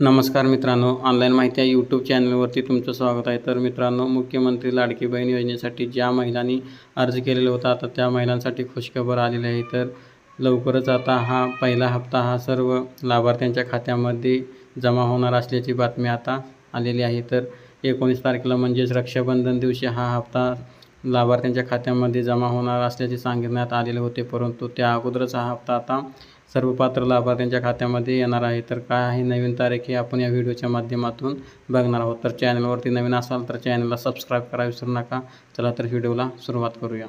नमस्कार मित्रांनो ऑनलाईन माहिती आहे यूट्यूब चॅनलवरती तुमचं स्वागत आहे. तर मित्रांनो मुख्यमंत्री लाडकी बहीण योजनेसाठी ज्या महिलांनी अर्ज केलेला होता आता त्या महिलांसाठी खुशखबर आलेली आहे. तर लवकरच आता हा पहिला हप्ता हा सर्व लाभार्थ्यांच्या खात्यामध्ये जमा होणार असल्याची बातमी आता आलेली आहे. तर एकोणीस तारखेला म्हणजेच रक्षाबंधन दिवशी हा हप्ता लाभार्थ्यांच्या खात्यामध्ये जमा होणार असल्याचे सांगण्यात आलेले होते परंतु त्या अगोदरच हा हप्ता आता सर्व पात्र लाभार्थ्यांच्या खात्यामध्ये येणार आहे. तर काय आहे नवीन तारीख हे आपण या व्हिडिओच्या माध्यमातून बघणार आहोत. तर चॅनलवरती नवीन असाल तर चॅनलला सबस्क्राईब करा विसरू नका. चला तर व्हिडिओला सुरुवात करूया.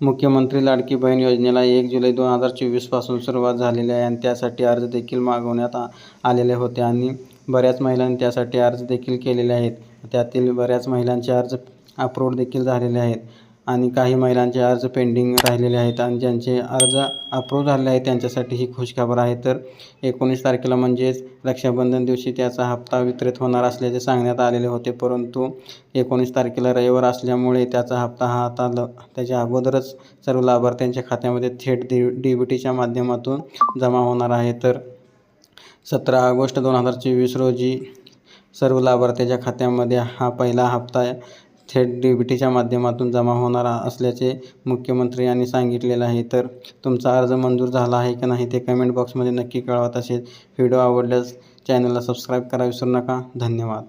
मुख्यमंत्री लाडकी बहीण योजनेला एक जुलै दोन हजार चोवीसपासून सुरुवात झालेली आहे आणि त्यासाठी अर्ज देखील मागवण्यात आलेले होते आणि बऱ्याच महिलांनी त्यासाठी अर्ज देखील केलेले आहेत. त्यातील बऱ्याच महिलांचे अर्ज अप्रूव्ड देखील झालेले आहेत. आणि काही महिलांचे अर्ज पेंडिंग राहिलेले आहेत आणि ज्यांचे अर्ज अप्रूव्ह झालेले आहेत त्यांच्यासाठी ही खुशखबर आहे. तर एकोणीस तारखेला म्हणजेच रक्षाबंधन दिवशी त्याचा हप्ता वितरित होणार असल्याचे सांगण्यात आलेले होते. परंतु एकोणीस तारखेला रविवार असल्यामुळे त्याचा हप्ता हा आता ल त्याच्या अगोदरच सर्व लाभार्थ्यांच्या खात्यामध्ये थेट डी डी बी टीच्या माध्यमातून जमा होणार आहे. तर सतरा ऑगस्ट दोन हजार चोवीस रोजी सर्व लाभार्थ्याच्या खात्यामध्ये हा पहिला हप्ता थेट डी बी टीच्या माध्यमातून जमा होणार असल्याचे मुख्यमंत्री यांनी सांगितलेलं आहे. तर तुमचा अर्ज मंजूर झाला आहे की नाही ते कमेंट बॉक्समध्ये नक्की कळवा. तसेच व्हिडिओ आवडल्यास चॅनलला सबस्क्राईब करा विसरू नका. धन्यवाद.